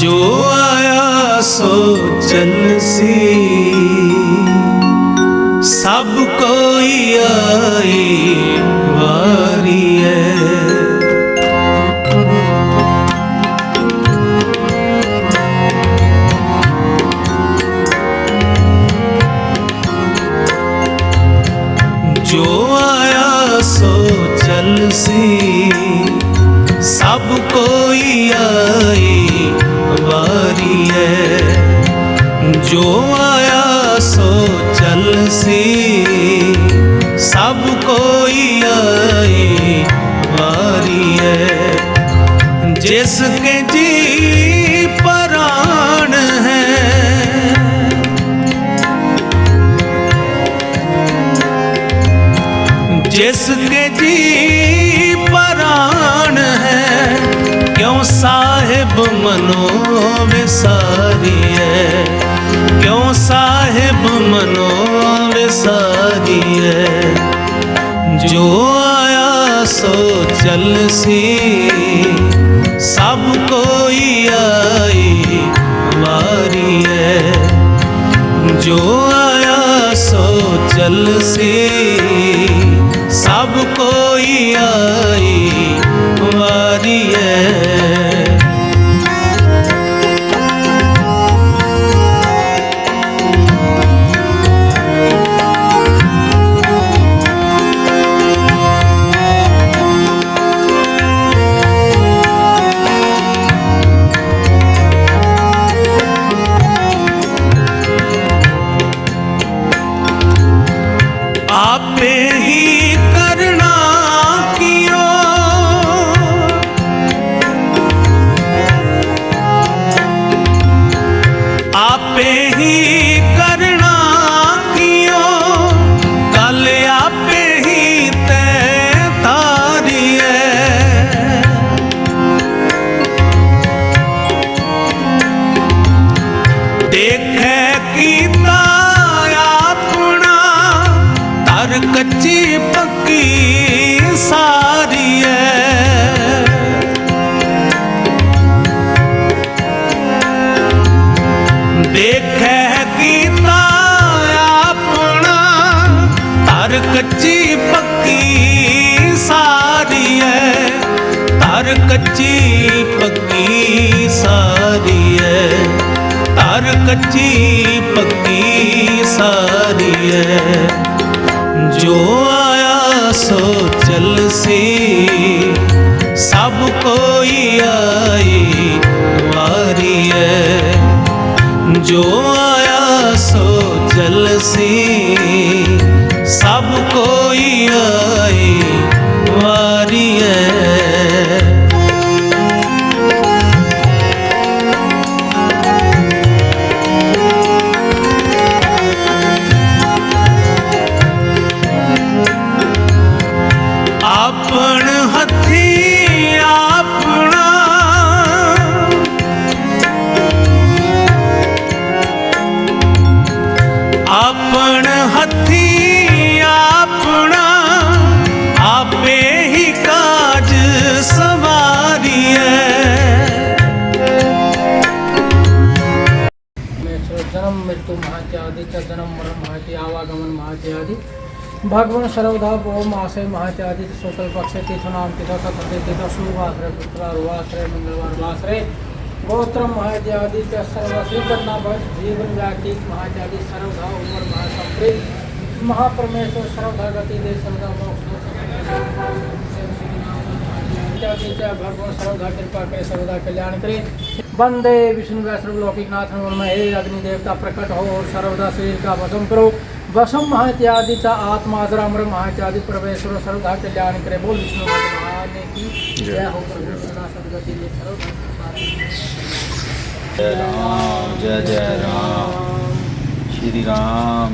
ਜੋ ਆਇਆ ਸੋ ਚੱਲਸੀ ਸਭ ਕੋਈ ਆਈ ਵਾਰੀ ਹੈ ਜੋ ਆਇਆ ਸੋ ਚੱਲਸੀ ਸਭ ਕੋਈ ਆਈ बारी है। जो आया सो चल सी। सब कोई आई बारी है। जिसके जी प्राण है। जिसके जी प्राण है। क्यों सा साहिब मनो में है। क्यों साहिब मनो में सारी है? जो आया सो चल सी। सब कोई आई वारी है। जो आया सो चल सी। सब कोई आई वारी है। ਪੱਕੀ ਸਾਰੀ ਐ। ਦੇਖੈ ਕੀਤਾ ਆਪਣਾ ਤਰ ਕੱਚੀ ਪੱਕੀ ਸਾਰੀ ਐ। ਤਰ ਕੱਚੀ ਪੱਕੀ ਸਾਰੀ ਐ। ਤਰ ਕੱਚੀ ਪੱਕੀ ਸਾਰੀ ਐ। जो आया सो चल से। सब कोई आई वारी है। जो आया सो चल से। सब कोई मृत्यु महात्यादि च जन्म मरण महत्य आवागमन महत्यादि। भगवान सर्वधा ओम आशय महत्यादि शुक्ल पक्ष तीर्थ नाम तीर्थ सतते तीर्थ शुभाश्रय मंगलवार वाश्रय गोत्र महत्यादि कन्ना भक्त जीवन व्यातीत महत्यादि सर्वधा उमर महासंप्रीत। महापरमेश्वर सर्वधा गति दे सर्वधा मोक्ष च भगवान सर्वदा कृपा करे सर्वदा कल्याण करे वंदे विष्णु वैष्णव लौकिक नाथ में हे अग्नि देवता प्रकट हो और सर्वदा शरीर का वशम करो। वशम महत्यादि च आत्मा अजरामर महत्यादि परमेश्वर सर्वदा कल्याण करे। बोल विष्णु भगवान की जय। हो प्रभु सदा सदगति दे सर्वदा कृपा करे। जय राम जय जय राम। श्री राम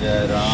जय राम।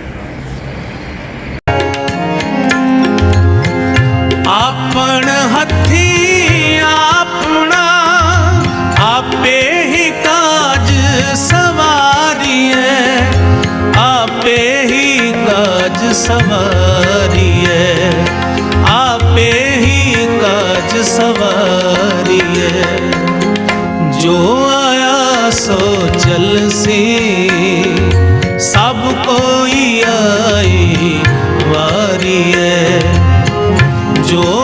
सवारिए आपे ही काज सवारी है। जो आया सो चल सी। सब कोई आई वारिए जो